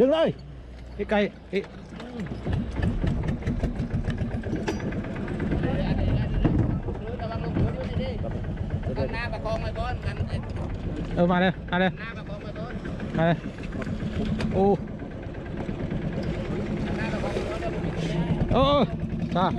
Đừng đây Cái cây cái... Ừ, mà đây, vào đây. À đây. Ô. Ô Ô. Sao?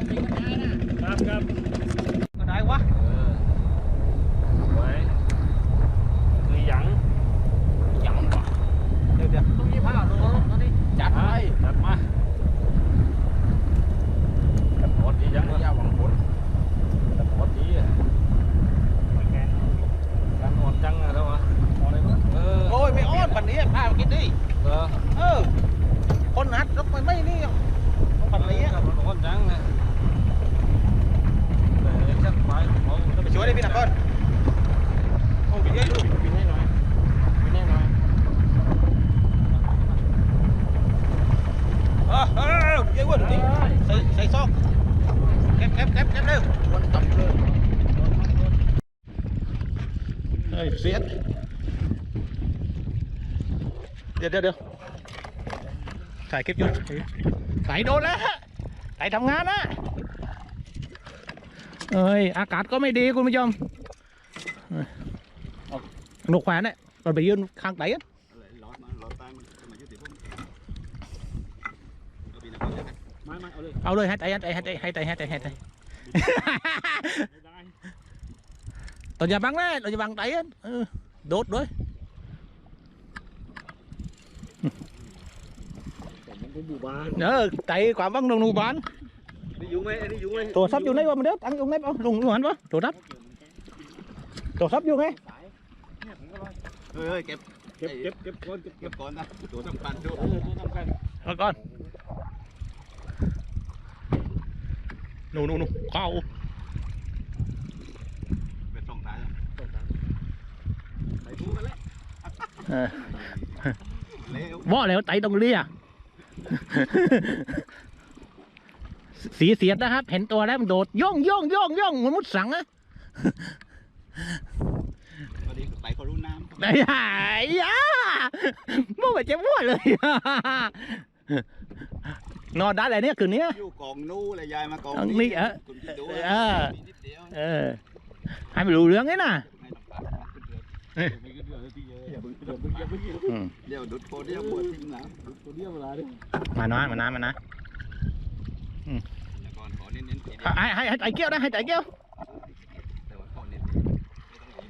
เดี๋ยวเดี๋ยวเดี๋ยวถ่ายคลิปอยู่สายโดนแล้วฮะสายทำงานนะเอ้ย อากาศก็ไม่ดีคุณผู้ชมเอ้ยหนกแขวนเนี่ยเราไปยืนข้างไหนอะ ร้อนมาร้อนตายมันมายุติพุ่มไม่ไม่เอาเลย เอาเลยให้ใจให้ใจให้ใจให้ใจให้ใจให้ใจ ไม่ได้ ตัวอย่าบังนะตัวอย่าบังใจอะเออโดดด้วย Đó, tay quá vắng nung nung bán. Tổ sắp vô này mình đớp, ăn ông này không, dùng luôn hắn quá, tổ sắp. Tổ sắp vô ngay. Ơi ơi kẹp kẹp kẹp kẹp con kẹp kẹp con ra, tổ sắp con đâu. Con con. Nung nung nung, cao. Bên trong tay. Thú cái lấy. Bỏ léo tay đồng lia. สำคัญด้วยเออตัวสำคัญเอาก่อนหนูหนูหนูเข้าเป็นสองตายใส่ถุงกันแล้วเออเร็วว่าแล้วไตตรงเลียสีเสียดนะครับ เห็นตัวแล้วมันโดดย่องย่องย่องย่องเหมันมุดสังอะพอดีไปเขารู้น้ไอ้ห่าไอ้ยามั่วไปเจ็บมั่วเลย นอนได้เลยเนี่ยคืนนี้ำอยู่กองนู้เลยยายมากองกองนี้เหรอคุณคิดดูเออมีนิดเดียวเออให้มันรู้เรื่องไงน่ะ เรือ ไม่ก็เดือดที่เยอะอย่าเพิ่งเดือดเพิ่งอย่าเพิ่ง อืม เดี๋ยวดุดโคเดียวปวดทิ้งหลัง ตัวเดียวเวลาดิ มานะมานะมานะ แต่ก่อนขอเน้นๆทีเดียว ให้ให้ให้ไตเกี้ยวนะให้ไตเกี้ยว แต่ว่าขอเน้นๆไม่ต้องหนี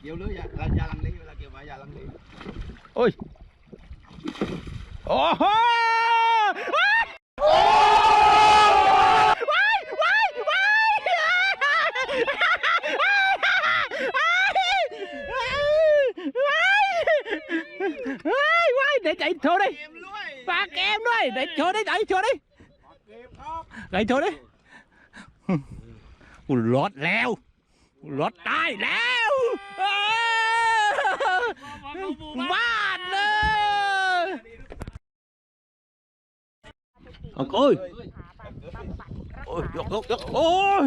เกี่ยวเลยอย่าอย่าลังเลเวลาเกี่ยวมาอย่าลังเล โอ้โห กมด้วยเดี๋ยวโชว์ดิใจโชว์ดิเกมครับไหนโชว์ดิกูรอดแล้วกูรอดตายแล้วเอ้ยบ้านเลยเอาโอ้ยโอ้ยยกยกยกโอ้ย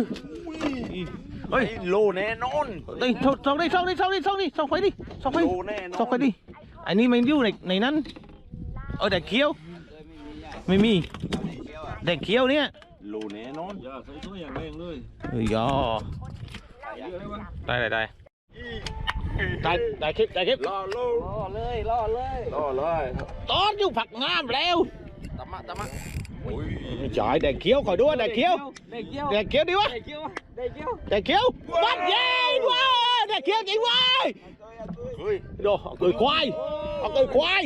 เฮ้ยโลแน่นอนดิส่องส่องดิส่องดิส่องดิส่องดิส่องไฟดิส่องไฟโลแน่นอนส่องไฟดิอันนี้มันอยู่ในในนั้นเออแต่เคี้ยว ไม่มีแต่เคี้ยวเนี่ยโลแน่นอนอย่าใส่ตัวอย่างแรงเลยเฮ้ยย่อเยอะเลยวะได้ได้ได้ได้ได้คลิปได้คลิปล่อโลล่อเลยล่อเลยล่อเลยตอนอยู่ผักงามแล้วตะมะตะมะจ่ายแดกเคี้ยวขอด้วยแดกเคี้ยวได้เกี้ยวแดกเคี้ยวดีวะได้เกี้ยวได้เกี้ยวแดกเคี้ยววัดเย็นเว้ยแดกเคี้ยวจริงเว้ยเฮ้ยโดเอาเกยควายเอาเกยควาย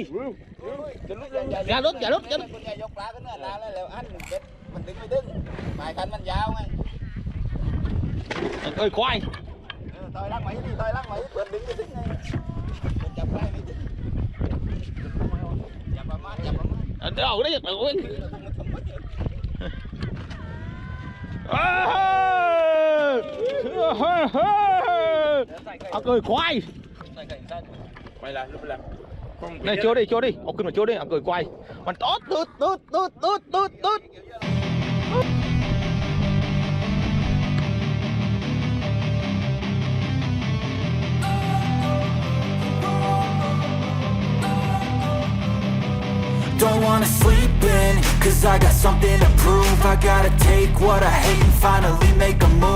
อย่าลุกอย่าลุกอย่าลุก คนใหญ่ยกปลาขึ้นเนื้อลาแล้วแล้วอันเด็ดมันดึงไม่ดึงหมายคันมันยาวไง เอาเกยควาย เออถอยล่างไหมดิถอยล่างไหมเปิดดึงไม่ดึงไงมันจับได้ไม่ดึงจับประมาณจับประมาณ เอาเดี๋ยวเอาได้ยังไงเว้ย มันทำไม เอ้ยเฮ้ยเฮ้ยเอาเกยควาย ใส่ไก่ใส่ ไปละ này chỗ đi chỗ đi. Ông kim là chỗ đi. Ông cười quay. Mà tốt tút tút tút tút tút tút Don't wanna sleep in, cause I got something to prove. I gotta take what I hate and finally make a move.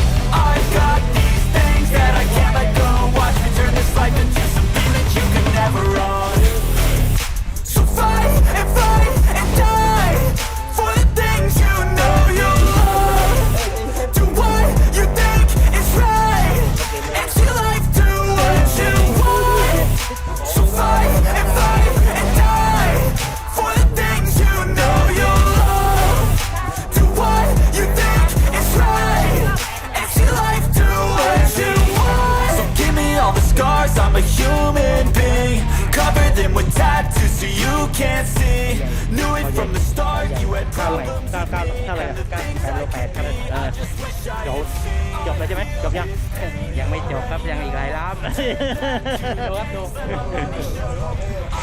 กหลายล้านดูครับดู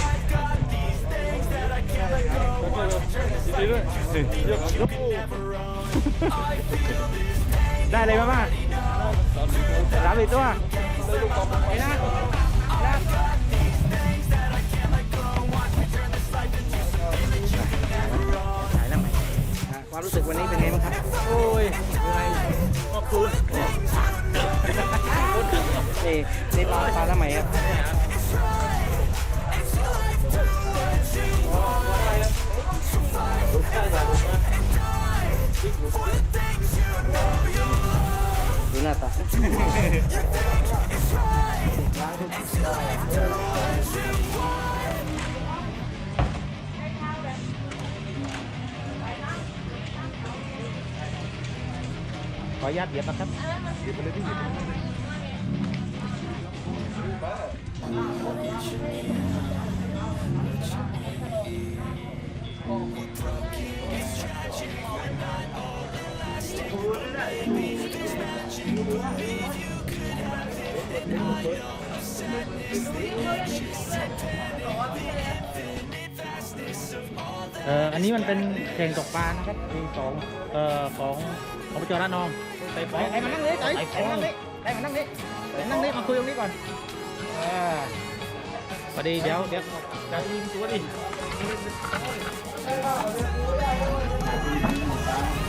ได้เลยมาบ้างสามสิบตัวไอ้นะถ่ายแล้วไหมความรู้สึกวันนี้เป็นไงบ้างครับ โอ้ยยังไงก็คือนี่นี่ปลาปลาทำไมครับ ดูหน้าตา ออนุญาตเดี๋ยวนะครับเอ่ออันนี้มันเป็นแข่งตกปลานะครับปีสองเอ่อของของประจวบระนอง ไต่ฟองไอ้มานั่งนี่ไอ้ไองมานั่งนี่ไอ้มานั่งนี่ไอ้มานั่งนี่มาคุยตรงนี้ก่อนอ่าพอดีเดี๋ยวเดี๋ยวจะยิงตัวดิ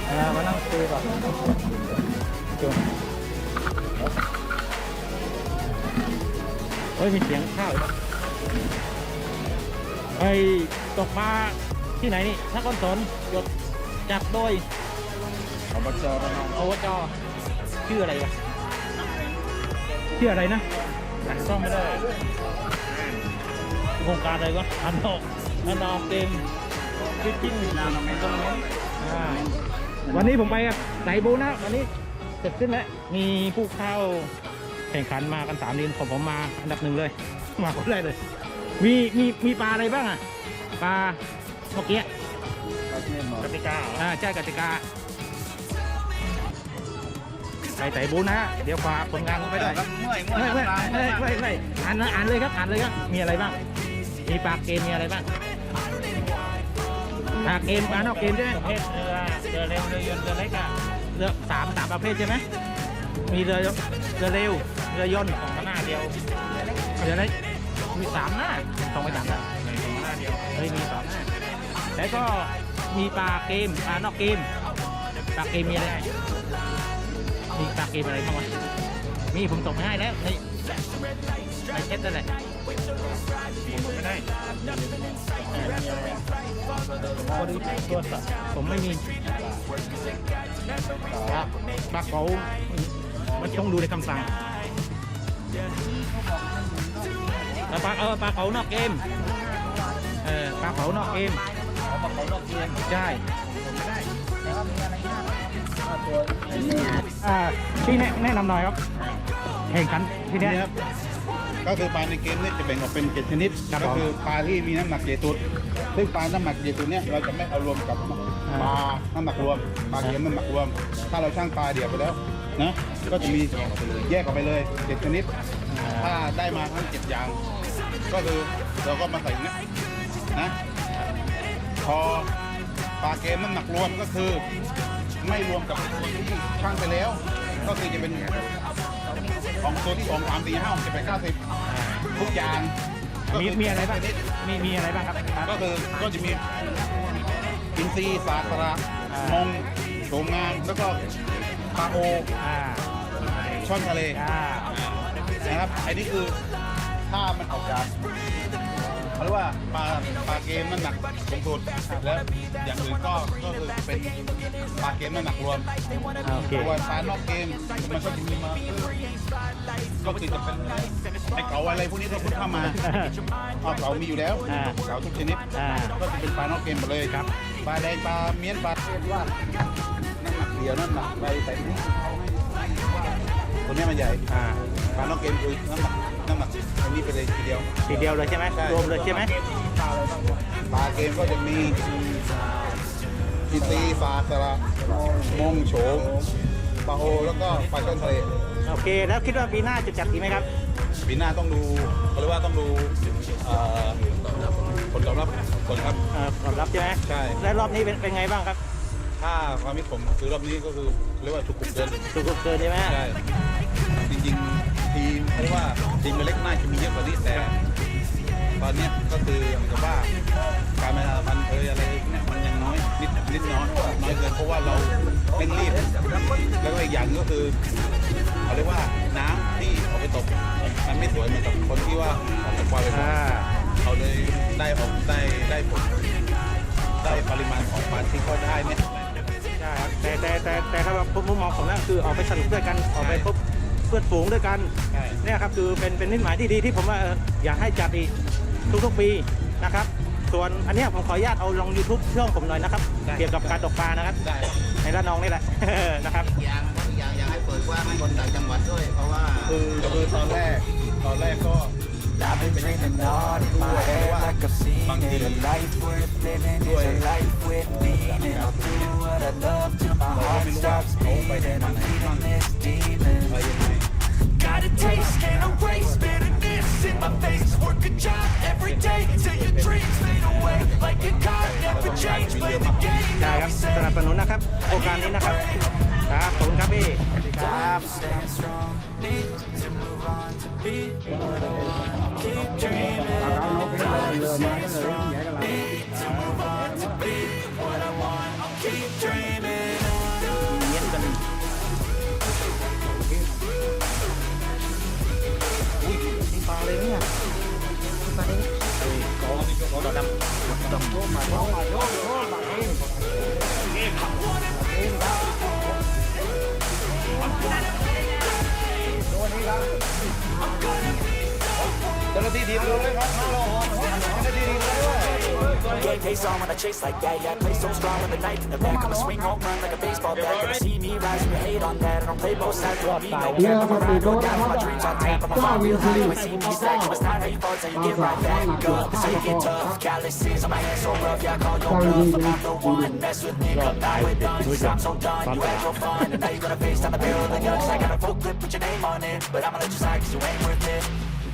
อ่ามานั่งคุยก่อนจุ๊เฮ้ยมีเสียงข้าวไอ้ตกปลาที่ไหนนี่นครสนหยดจับโดย อบจระนองอวจชื่ออะไรวะชื่ออะไรนะอะซ่อมไม่ได้โครงการอะไรวะอันนอกอันนอกเต็มฟิตติ้งนาโนเมนต์อ่าวันนี้ผมไปกับไสบูนะวันนี้เสร็จสิ้นแล้วมีผู้เข้าแข่งขันมากันสามทีมของผมมาอันดับหนึ่งเลย มาคนแรกเลย มีมีมีปลาอะไรบ้างอะปลาเมื่อกี้กติกาอ่าใช่กติกา ไปไต่บูนะเดี๋ยวฝากผลงานผมไปด้วยเมื่อยเมื่อยไม่ไม่น้ำลายไม่ไม่ไม่อ่านนะอ่านเลยครับอ่านเลยครับมีอะไรบ้าง มีปากเกมมีอะไรบ้างปากเกมปลานอกเกมใช่ไหมประเภทเรือเรือเร็วเรือยนต์เรือเล็กอะเรือสามสามประเภทใช่ไหมมีเรือเรือเร็วเรือยนต์สองหน้าเดียวเรือเล็กมีสามหน้าสองไปสามหน้าสองหน้าเดียวเฮ้ยมีสองหน้าแล้วก็มีปลาเกมปลานอกเกมปลาเกมมีอะไร มีปลาเกมอะไรบ้างวะมีผมส่งไปให้แล้วในในเช็ดนั่นแหละผมไม่ได้พอดีตัวสัตว์ผมไม่มีปลาปลาเก๋ามันต้องดูในคำสั่งแล้วปลาเออปลาเก๋านอกเกมเออปลาเก๋านอกเกมมาเขานอกเกมใช่ ไม่ได้แต่ว่ามีอะไรมากถ้าตัวไอ้นี่อ่าพี่แนะแนะนำหน่อยครับแข่งขันทีเนี้ยนี่ครับก็คือปลาในเกมเนี่ยจะแบ่งออกเป็นเจ็ดชนิด ครับก็ผมคือปลาที่มีน้ำหนักเยตุดซึ่งปลาน้ำหนักเยตุดเนี่ยเราจะไม่เอารวมกับปลาน้ำหนักรวมปลาเกมน้ำหนักรวม ถ้าเราช่างปลาเดียวไปแล้วนะก็จะมีแยกออกไปเลยเจ็ดชนิด ถ้าได้มาทั้งเจ็ดอย่าง ก็คือเราก็มาใส่อย่างเนี้ยนะ พอ ปลาเกมน้ำหนักรวมก็คือ ไม่รวมกับตัวที่ช่างไปแล้ว ก็คือจะเป็นของตัวที่สองสามสี่ห้าหกเจ็ดแปดเก้าสิบทุกอย่างก็มีคืมีอะไรบ้าง มีมีอะไรบ้างครับก็คือก็จะมีอินทรีย์สาสระอ่าม มงโฉมงามแล้วก็ปลาโออ่าช่อนทะเลอ่านะครับอันนี้คือถ้ามันออกจาก เขาเรียกว่าปลาปลาเกมน้ำหนักสูงสุดแล้วอย่างอื่นก็ก็คือเป็นปลาเกมน้ำหนักรวมอ่าโอเคตัวปลานอกเกมมันก็จะมีมาก็คือจะเป็นไอ้เก๋าอะไรพวกนี้ถ้าคุณเข้ามาเอาเก๋ามีอยู่แล้วอ่าเก๋าทุกชนิดอ่า ก็จะเป็นปลานอกเกมหมดเลยครับปลาแดงปลาเมียนปลาเรียกว่าน้ำหนักเดียวน้ำหนักใบใส่นี่ตัวเนี้ยมันใหญ่อ่า ปลานอกเกมคือน้ำหนัก น้ำหนักอันนี้ไปเลยทีเดียว ทีเดียวเลยใช่ไหมใช่ รวมเลยใช่ไหมปลาเกมก็จะมีอินทรีปลาสระมงโฉมปลาโอแล้วก็ปลาช่อนทะเลโอเค แล้วคิดว่าปีหน้าจะจัดอีกไหมครับ ปีหน้าต้องดูเขาเรียกว่าต้องดูเอ่อผลตอบรับผลครับ เอ่อผลลัพธ์ใช่ไหมใช่ และรอบนี้เป็นเป็นไงบ้างครับถ้าความคิดผมคือรอบนี้ก็คือเรียกว่าถูกกลุ่มเกิน ถูกเกินใช่ไหมใช่จริงๆ ทีมเขาเรียกว่าทีมเล็กน่าจะมีเยอะกว่านี้แต่ตอนนี้ก็คือเหมือนกับว่าการประชามพันเอยอะไรเนี่ยมันยังน้อยนิดนิดน้อยน้อยเกินเพราะว่าเราเร่งรีบแล้วก็อีกอย่างก็คือเขาเรียกว่าน้ำที่เอาไปตกมันไม่สวยเหมือนกับคนที่ว่าออกไปปล่อยไปเขาเลยได้ออกได้ได้ผลได้ปริมาณของปลาที่เขาได้เนี่ยใช่ครับแต่แต่แต่แต่ถ้าว่ามุมมองของนั่นคือออกไปสนุกด้วยกันออกไปพบ เพื่อนฝูงด้วยกันใช่เนี่ยครับคือเป็นเป็นนิดหมายที่ดีที่ผมว่าเอออยากให้จัดอีกทุกๆปีนะครับ ส่วนอันเนี้ยผมขออนุญาตเอาลง YouTube ช่องผมหน่อยนะครับเกี่ยวกับการตกปลานะครับ ได้ในระนองนี่แหละ นะครับอย่างอย่างอยากให้เปิดกว้างให้คนต่างจังหวัดด้วย เพราะว่า คือคือตอนแรก ตอนแรกก็อยากให้เป็นให้เป็นน้อยด้วย เพราะว่าบางที life worth living is a life with meaning. I'll do what I love till my เราก็ heart ไม่รู้ว่า stops เขาไปไหน beating. มา I'm ไหนบ้าง feeding this demon. อะไรยังไง Got a taste, can't erase bitterness in my face. Work a job every day till your dreams fade away. Like a card, never change. Play the game. ได้ครับสนับสนุนนะครับโครงการนี้นะครับ ครับขอบคุณครับพี่สวัสดีครับเอาเราเป็นเรือมาก็เลยแย่กันเลย on when I chase like. Yeah, I play so strong with the knife in the back. I'ma swing home run like a baseball bat. Gonna see me rise, you hate on that. I don't play both sides, don't need no cap. I'ma ride or die my dreams on tap. I'm a real high, you see me stack. You must not how you fall, till you get right back up. So you get tough, calluses on my hands so rough. Yeah, I call your bluff. I'm not the one. Mess with me, come die with guns. I'm so done. You had your fun, and now you're gonna face down the barrel of the gun. 'Cause I got a full clip, put your name on it. But I'ma let you slide, cause you ain't worth it.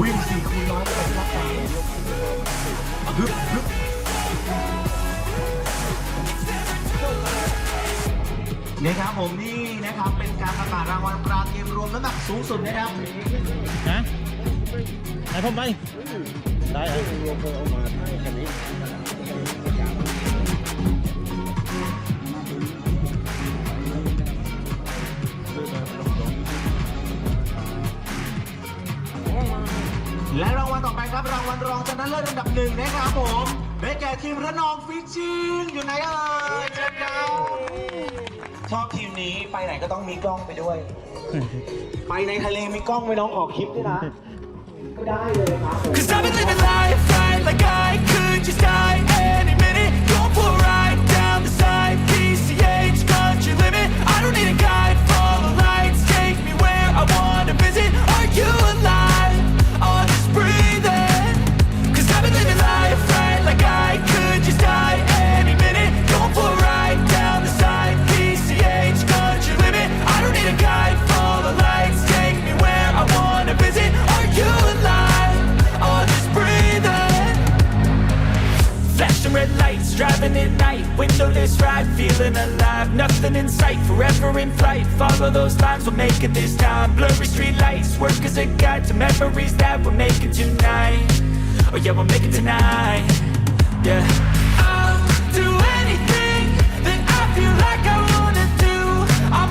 วิ่งสี่คูณร้อยไปรับการฮึบฮึบนี่ครับผมนี่นะครับเป็นการประกาศรางวัลปลาเกมรวมน้ำหนักสูงสุดนะครับนะไหนผมไปได้เหรอ รางวัลรองชนะเลิศอันดับหนึ่งนะครับผมได้แก่ทีมระนองฟิชชิงอยู่ไหนเอ่ยเชิญครับชอบทีมนี้ไปไหนก็ต้องมีกล้องไปด้วย ไปในทะเลมีกล้องไปน้องขอคลิปด้วยนะก็ได้เลยครับผม Cause I've been living life right like I could just die any minute. Going for a ride down the side, PCH country limit. I don't need a guide, follow lights, take me where I wanna visit. Are you alive? living at night. Windowless ride, feeling alive. Nothing in sight, forever in flight. Follow those lines, we're making this time. Blurry street lights, work as a guide To memories that we're making tonight. Oh yeah, we'll make it tonight. Yeah. I'll do anything that I feel like I wanna do. I'm